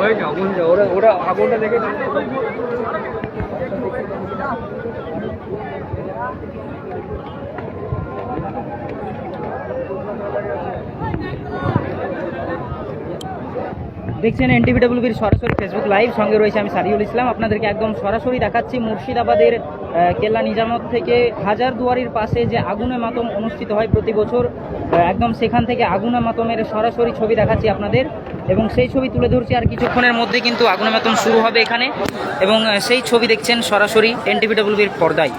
ওই আগুন যা ওরা ওরা দেখছেন সরাসরি ফেসবুক লাইভ সঙ্গে রয়েছে আমি সারিউল ইসলাম। আপনাদেরকে একদম সরাসরি দেখাচ্ছি মুর্শিদাবাদের কেল্লা নিজামত থেকে হাজার দুয়ারির পাশে যে আগুনে মাতম অনুষ্ঠিত হয় প্রতি বছর। একদম সেখান থেকে আগুনে মাতমের সরাসরি ছবি দেখাচ্ছি আপনাদের। এবং সেই ছবি তুলে ধরছি আর কিছুক্ষণের মধ্যে কিন্তু আগুনে মাতম শুরু হবে এখানে। এবং সেই ছবি দেখছেন সরাসরি এনটিভিডব্লিউবির পর্দায়।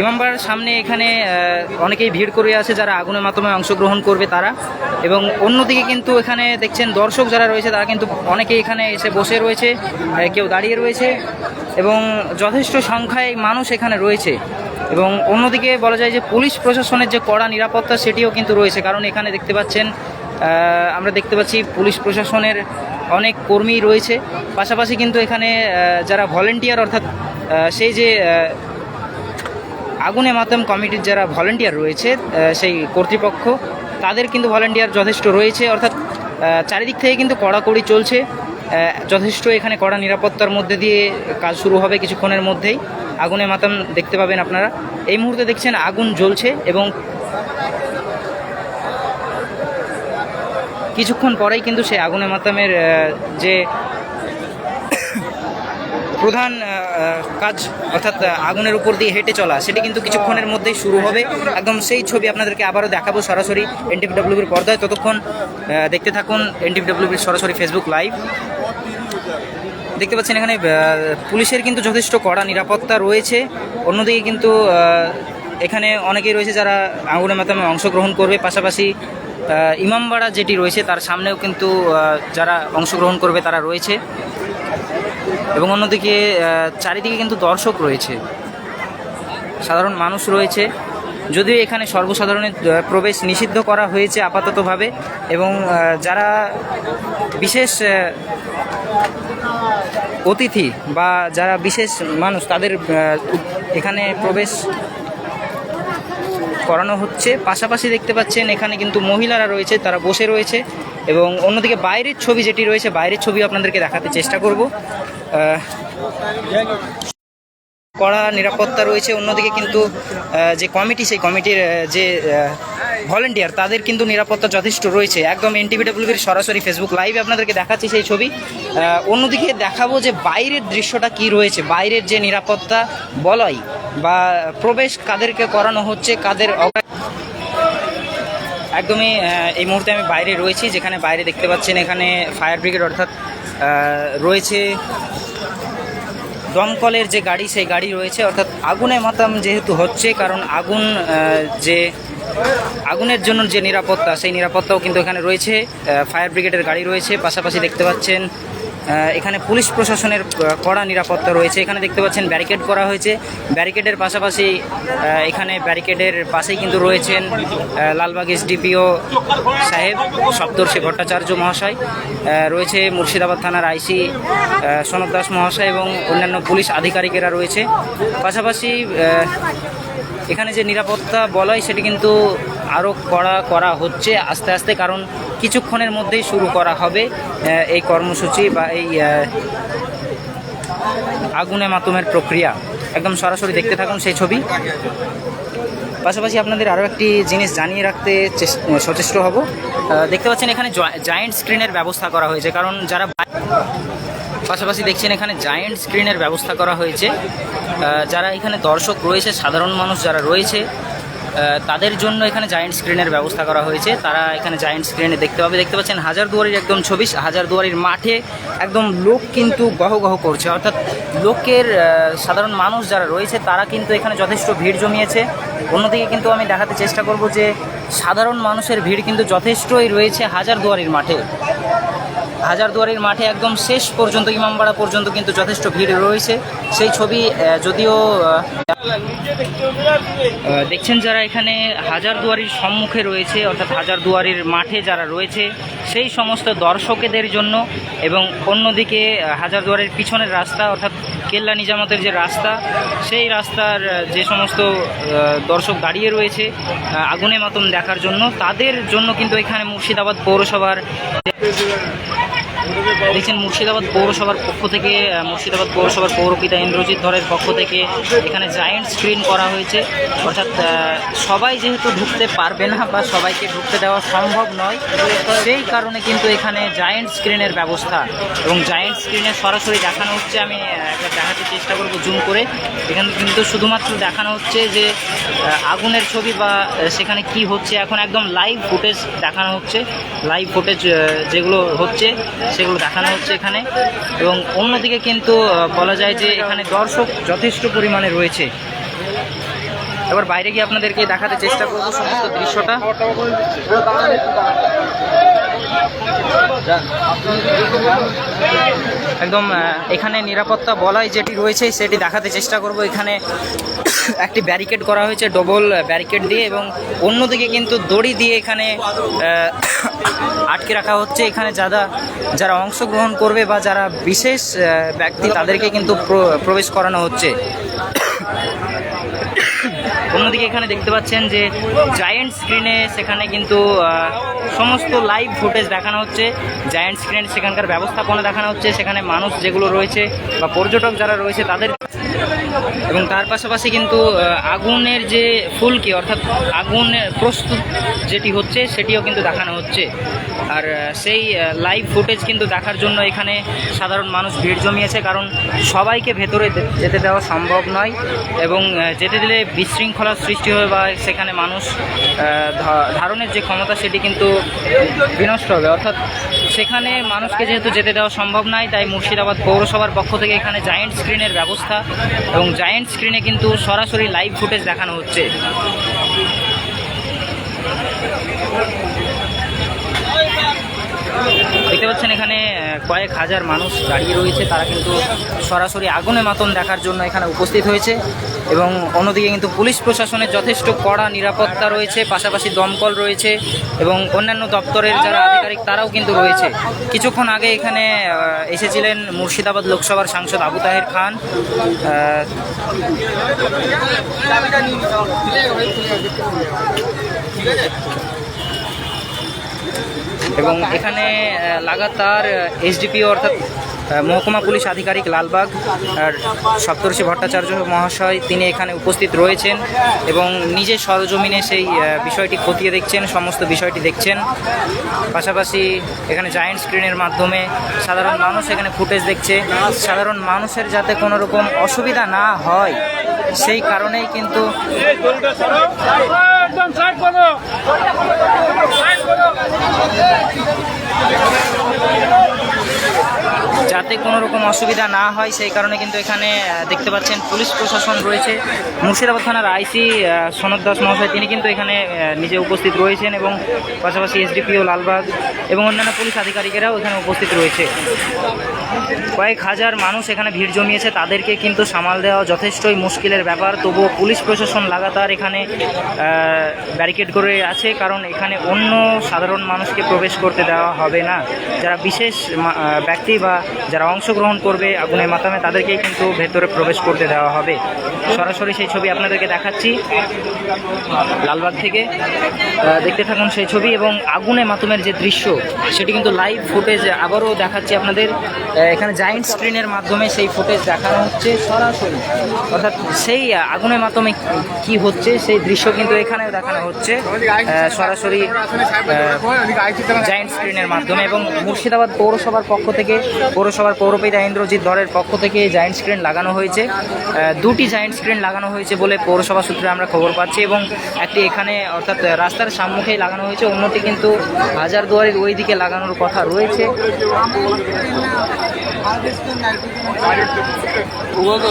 ইমামবাড়ার সামনে এখানে অনেকেই ভিড় করে আছে যারা আগুনের মাধ্যমে অংশগ্রহণ করবে তারা। এবং অন্যদিকে কিন্তু এখানে দেখছেন দর্শক যারা রয়েছে, তারা কিন্তু অনেকেই এখানে এসে বসে রয়েছে কেউ দাঁড়িয়ে রয়েছে। এবং যথেষ্ট সংখ্যায় মানুষ এখানে রয়েছে। এবং অন্যদিকে বলা যায় যে পুলিশ প্রশাসনের যে কড়া নিরাপত্তা, সেটিও কিন্তু রয়েছে। কারণ এখানে দেখতে পাচ্ছেন আমরা দেখতে পাচ্ছি পুলিশ প্রশাসনের অনেক কর্মী রয়েছে। পাশাপাশি কিন্তু এখানে যারা ভলেন্টিয়ার অর্থাৎ সেই যে আগুনে মাতম কমিটির যারা ভলেন্টিয়ার রয়েছে সেই কর্তৃপক্ষ, তাদের কিন্তু ভলেন্টিয়ার যথেষ্ট রয়েছে। অর্থাৎ চারিদিক থেকে কিন্তু কড়াকড়ি চলছে। যথেষ্ট এখানে কড়া নিরাপত্তার মধ্যে দিয়ে কাজ শুরু হবে কিছুক্ষণের মধ্যেই। আগুনে মাতাম দেখতে পাবেন আপনারা। এই মুহূর্তে দেখছেন আগুন জ্বলছে এবং কিছুক্ষণ পরেই কিন্তু সেই আগুনে মাতামের যে প্রধান কাজ, অর্থাৎ আগুনের উপর দিয়ে হেঁটে চলা, সেটি কিন্তু কিছুক্ষণের মধ্যেই শুরু হবে। একদম সেই ছবি আপনাদেরকে আবারও দেখাবো সরাসরি এনটিভিডব্লিউবির পর্দায়। ততক্ষণ দেখতে থাকুন এনটিভিডব্লিউবির সরাসরি ফেসবুক লাইভ দেখতে পাচ্ছেন এখানে পুলিশের কিন্তু যথেষ্ট কড়া নিরাপত্তা রয়েছে। অন্যদিকে কিন্তু এখানে অনেকেই রয়েছে যারা আগুনের মাধ্যমে অংশগ্রহণ করবে। পাশাপাশি ইমামবাড়া যেটি রয়েছে তার সামনেও কিন্তু যারা অংশগ্রহণ করবে তারা রয়েছে। এবং অন্যদিকে চারিদিকে কিন্তু দর্শক রয়েছে। সাধারণ মানুষ রয়েছে। যদিও এখানে সর্বসাধারণের প্রবেশ নিষিদ্ধ করা হয়েছে আপাততভাবে। এবং যারা বিশেষ অতিথি বা যারা বিশেষ মানুষ তাদের এখানে প্রবেশ করানো হচ্ছে। পাশাপাশি দেখতে পাচ্ছেন, এখানে কিন্তু মহিলারা রয়েছে, তারা বসে রয়েছে এবং অন্যদিকে বাইরের ছবি যেটি রয়েছে, বাইরের ছবি আপনাদেরকে দেখাতে চেষ্টা করব। কড়া নিরাপত্তা রয়েছে, অন্যদিকে কিন্তু যে কমিটি, সেই কমিটির যে ভলেন্টিয়ার, তাদের কিন্তু নিরাপত্তা যথেষ্ট রয়েছে। একদম এনটিভিডব্লিউবির সরাসরি ফেসবুক লাইভে আপনাদেরকে দেখাচ্ছি সেই ছবি। অন্যদিকে দেখাবো যে বাইরের দৃশ্যটা কি রয়েছে। বাইরের যে নিরাপত্তা বলয় বা প্রবেশ কাদেরকে করানো হচ্ছে, কাদের একদমই এই মুহূর্তে আমি বাইরে রয়েছি, যেখানে বাইরে দেখতে পাচ্ছেন এখানে ফায়ার ব্রিগেড অর্থাৎ রয়েছে দমকলের যে গাড়ি, সেই গাড়ি রয়েছে। অর্থাৎ আগুনে মাতাম যেহেতু হচ্ছে, কারণ আগুন যে আগুনের জন্য যে নিরাপত্তা, সেই নিরাপত্তাও কিন্তু এখানে রয়েছে। ফায়ার ব্রিগেডের গাড়ি রয়েছে। পাশাপাশি দেখতে পাচ্ছেন এখানে পুলিশ প্রশাসনের কড়া নিরাপত্তা রয়েছে। এখানে দেখতে পাচ্ছেন ব্যারিকেড করা হয়েছে। ব্যারিকেডের পাশাপাশি এখানে ব্যারিকেডের পাশেই কিন্তু রয়েছেন লালবাগ এসডিপিও সাহেব, সপ্তর্ষি ভট্টাচার্য মহাশয়। রয়েছে মুর্শিদাবাদ থানার আইসি সনদ দাস মহাশয় এবং অন্যান্য পুলিশ আধিকারিকেরা রয়েছে। পাশাপাশি এখানে যে নিরাপত্তা বলয়, সেটি কিন্তু আরও কড়া করা হচ্ছে আস্তে আস্তে, কারণ কিছুক্ষণের মধ্যেই শুরু করা হবে এই কর্মসূচি বা এই আগুনে মাতুমের প্রক্রিয়া। একদম সরাসরি দেখতে থাকুন সেই ছবি। পাশাপাশি আপনাদের আরও একটি জিনিস জানিয়ে রাখতে সচেষ্ট হব। দেখতে পাচ্ছেন এখানে জায়েন্ট স্ক্রিনের ব্যবস্থা করা হয়েছে, কারণ যারা পাশাপাশি দেখছেন এখানে জায়েন্ট স্ক্রিনের ব্যবস্থা করা হয়েছে। যারা এখানে দর্শক রয়েছে, সাধারণ মানুষ যারা রয়েছে তাদের জন্য এখানে জায়েন্ট স্ক্রিনের ব্যবস্থা করা হয়েছে। তারা এখানে জায়েন্ট স্ক্রিনে দেখতে পাবে, দেখতে পাচ্ছেন হাজার দুয়ারির একদম ছবি হাজার দুয়ারির মাঠে একদম লোক কিন্তু গহ গহ করছে। অর্থাৎ লোকের সাধারণ মানুষ যারা রয়েছে, তারা কিন্তু এখানে যথেষ্ট ভিড় জমিয়েছে। অন্যদিকে কিন্তু আমি দেখাতে চেষ্টা করব যে সাধারণ মানুষের ভিড় কিন্তু যথেষ্টই রয়েছে হাজার দুয়ারির মাঠে। হাজারদুয়ারির মাঠে একদম শেষ পর্যন্ত, ইমামবাড়া পর্যন্ত কিন্তু যথেষ্ট ভিড় রয়েছে। সেই ছবি যদিও দেখছেন যারা এখানে হাজারদুয়ারির সম্মুখে রয়েছে, অর্থাৎ হাজারদুয়ারির মাঠে যারা রয়েছে, সেই সমস্ত দর্শকেদের জন্য এবং অন্যদিকে হাজারদুয়ারির পিছনের রাস্তা, অর্থাৎ কেল্লা নিজামতের যে রাস্তা, সেই রাস্তার যে সমস্ত দর্শক দাঁড়িয়ে রয়েছে আগুনে মাতম দেখার জন্য, তাদের জন্য কিন্তু এখানে মুর্শিদাবাদ পৌরসভার দেখছেন মুর্শিদাবাদ পৌরসভার পক্ষ থেকে মুর্শিদাবাদ পৌরসভার পৌরপিতা ইন্দ্রজিৎ ধরের পক্ষ থেকে এখানে জায়েন্ট স্ক্রিন করা হয়েছে। অর্থাৎ সবাই যেহেতু ঢুকতে পারবে না বা সবাইকে ঢুকতে দেওয়া সম্ভব নয়, সেই কারণে কিন্তু এখানে জায়েন্ট স্ক্রিনের ব্যবস্থা। এবং জায়েন্ট স্ক্রিনে সরাসরি দেখানো হচ্ছে, আমি একবার দেখাতে চেষ্টা করব জুম করে। এখানে কিন্তু শুধুমাত্র দেখানো হচ্ছে যে আগুনের ছবি বা সেখানে কি হচ্ছে। এখন একদম লাইভ ফুটেজ দেখানো হচ্ছে। লাইভ ফুটেজ যেগুলো হচ্ছে সেগুলো দেখানো হচ্ছে এখানে। এবং অন্যদিকে কিন্তু বলা যায় যে এখানে দর্শক যথেষ্ট পরিমাণে রয়েছে। এবার বাইরে গিয়ে আপনাদেরকে দেখাতে চেষ্টা করব সমস্ত দৃশ্যটা। একদম এখানে নিরাপত্তা বলয় যেটি রয়েছে, সেটি দেখাতে চেষ্টা করব। এখানে একটি ব্যারিকেড করা হয়েছে, ডবল ব্যারিকেড দিয়ে, এবং অন্যদিকে কিন্তু দড়ি দিয়ে এখানে আটকে রাখা হচ্ছে। এখানে যারা যারা অংশগ্রহণ করবে বা যারা বিশেষ ব্যক্তি তাদেরকে কিন্তু প্রবেশ করানো হচ্ছে। অন্যদিকে এখানে দেখতে পাচ্ছেন যে জায়েন্ট স্ক্রিনে সেখানে কিন্তু সমস্ত লাইভ ফুটেজ দেখানো হচ্ছে। জায়েন্ট স্ক্রিন সেখানকার ব্যবস্থাপনা দেখানো হচ্ছে। সেখানে মানুষ যেগুলো রয়েছে বা পর্যটক যারা রয়েছে তাদের এবং তার পাশাপাশি কিন্তু আগুনের যে ফুলকি, অর্থাৎ আগুনের প্রস্তুত যেটি হচ্ছে, সেটিও কিন্তু দেখানো হচ্ছে। আর সেই লাইভ ফুটেজ কিন্তু দেখার জন্য এখানে সাধারণ মানুষ ভিড় জমিয়েছে, কারণ সবাইকে ভেতরে যেতে দেওয়া সম্ভব নয় এবং যেতে দিলে বিশৃঙ্খলার সৃষ্টি হবে বা সেখানে মানুষ ধারণের যে ক্ষমতা, সেটি কিন্তু বিনষ্ট হবে। অর্থাৎ সেখানে মানুষকে যেহেতু যেতে দেওয়া সম্ভব নয় তাই মুর্শিদাবাদ পৌরসভার পক্ষ থেকে এখানে জায়েন্ট স্ক্রিনের ব্যবস্থা এবং জায়েন্ট স্ক্রিনে কিন্তু সরাসরি লাইভ ফুটেজ দেখানো হচ্ছে। দেখতে পাচ্ছেন এখানে কয়েক হাজার মানুষ দাঁড়িয়ে রয়েছে। তারা কিন্তু সরাসরি আগুনে মাতন দেখার জন্য এখানে উপস্থিত হয়েছে এবং অন্যদিকে কিন্তু পুলিশ প্রশাসনের যথেষ্ট কড়া নিরাপত্তা রয়েছে পাশাপাশি দমকল রয়েছে এবং অন্যান্য দপ্তরের যারা আধিকারিক তারাও কিন্তু রয়েছে। কিছুক্ষণ আগে এখানে এসেছিলেন মুর্শিদাবাদ লোকসভার সাংসদ আবু তাহের খান। আহ, এবং এখানে লাগাতার এসডিপিও অর্থাৎ মহকুমা পুলিশ আধিকারিক লালবাগ আর সপ্তর্ষি ভট্টাচার্য মহাশয়, তিনি এখানে উপস্থিত রয়েছেন এবং নিজে সরজমিনে সেই বিষয়টি খতিয়ে দেখছেন, সমস্ত বিষয়টি দেখছেন। পাশাপাশি এখানে জায়েন্ট স্ক্রিনের মাধ্যমে সাধারণ মানুষ এখানে ফুটেজ দেখছে। সাধারণ মানুষের যাতে কোনো রকম অসুবিধা না হয়, সেই কারণেই কিন্তু একদম সাইড করো সাইড করো যাতে কোনো রকম অসুবিধা না হয়, সেই কারণে কিন্তু এখানে দেখতে পাচ্ছেন পুলিশ প্রশাসন রয়েছে। মুর্শিদাবাদ থানার আইসি সনদ দাস মহাশয়, তিনি কিন্তু এখানে নিজে উপস্থিত রয়েছেন এবং পাশাপাশি এসডিপিও লালবাগ এবং অন্যান্য পুলিশ আধিকারিকেরাও এখানে উপস্থিত রয়েছে। কয়েক হাজার মানুষ এখানে ভিড় জমিয়েছে, তাদেরকে কিন্তু সামাল দেওয়া যথেষ্টই মুশকিলের ব্যাপার। তবুও পুলিশ প্রশাসন লাগাতার এখানে ব্যারিকেড করে আছে, কারণ এখানে অন্য সাধারণ মানুষকে প্রবেশ করতে দেওয়া হবে না। যারা বিশেষ ব্যক্তি বা যারা অংশগ্রহণ করবে আগুনের মাধ্যমে তাদেরকেই কিন্তু ভেতরে প্রবেশ করতে দেওয়া হবে। সরাসরি সেই ছবি আপনাদেরকে দেখাচ্ছি। লালবাগ থেকে দেখতে থাকুন সেই ছবি এবং আগুনে মাতুমের যে দৃশ্য, সেটি কিন্তু লাইভ ফুটেজ আবারও দেখাচ্ছি আপনাদের। এখানে জায়েন্ট স্ক্রিনের মাধ্যমে সেই ফুটেজ দেখানো হচ্ছে সরাসরি। অর্থাৎ সেই আগুনের মাধ্যমে কি হচ্ছে, সেই দৃশ্য কিন্তু এখানেও দেখানো হচ্ছে। সরাসরি জায়েন্ট স্ক্রিনের মাধ্যমে এবং মুর্শিদাবাদ পৌরসভার পক্ষ থেকে পৌরসভার পৌরপিতা ইন্দ্রজিৎ ধরের পক্ষ থেকে জায়েন্ট স্ক্রিন লাগানো হয়েছে। দুটি জায়েন্ট স্ক্রিন লাগানো হয়েছে বলে পৌরসভা সূত্রে আমরা খবর পাচ্ছি এবং একটি এখানে অর্থাৎ রাস্তার সম্মুখেই লাগানো হয়েছে, অন্যটি কিন্তু হাজারদুয়ারির ওই দিকে লাগানোর কথা রয়েছে।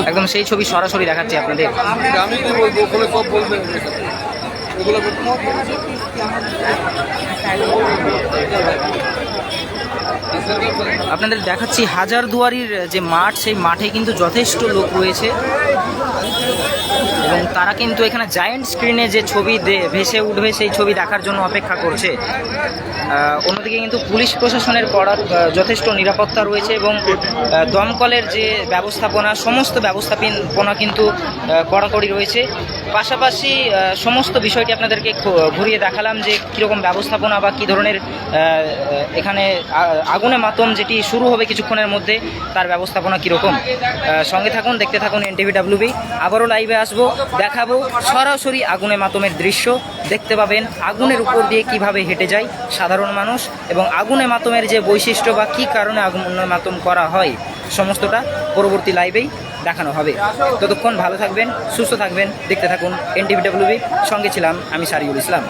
একদম সেই ছবি সরাসরি দেখাচ্ছি আপনাদের। আপনাদের দেখাচ্ছি হাজার দুয়ারির যে মাঠ সেই মাঠে কিন্তু যথেষ্ট লোক রয়েছে। এবং তারা কিন্তু এখানে জায়েন্ট স্ক্রিনে যে ছবি ভেসে উঠবে, সেই ছবি দেখার জন্য অপেক্ষা করছে। অন্যদিকে কিন্তু পুলিশ প্রশাসনের কড়া যথেষ্ট নিরাপত্তা রয়েছে এবং দমকলের যে ব্যবস্থাপনা, সমস্ত ব্যবস্থাপনা কিন্তু কড়াকড়ি রয়েছে। পাশাপাশি সমস্ত বিষয়টি আপনাদেরকে ঘুরিয়ে দেখালাম যে কীরকম ব্যবস্থাপনা বা কী ধরনের এখানে আগুনে মাতম যেটি শুরু হবে কিছুক্ষণের মধ্যে, তার ব্যবস্থাপনা কীরকম। সঙ্গে থাকুন, দেখতে থাকুন এন এনটিভি ডাব্লিউবি আবারও লাইভে আসব, দেখাবো সরাসরি আগুনে মাতমের দৃশ্য। দেখতে পাবেন আগুনের উপর দিয়ে কীভাবে হেঁটে যায় সাধারণ মানুষ এবং আগুনে মাতমের যে বৈশিষ্ট্য বা কি কারণে আগুনে মাতম করা হয়, সমস্তটা পরবর্তী লাইভেই দেখানো হবে। ততক্ষণ ভালো থাকবেন, সুস্থ থাকবেন, দেখতে থাকুন এনটিভি ডাব্লিউবি সঙ্গে ছিলাম আমি সারিউল ইসলাম।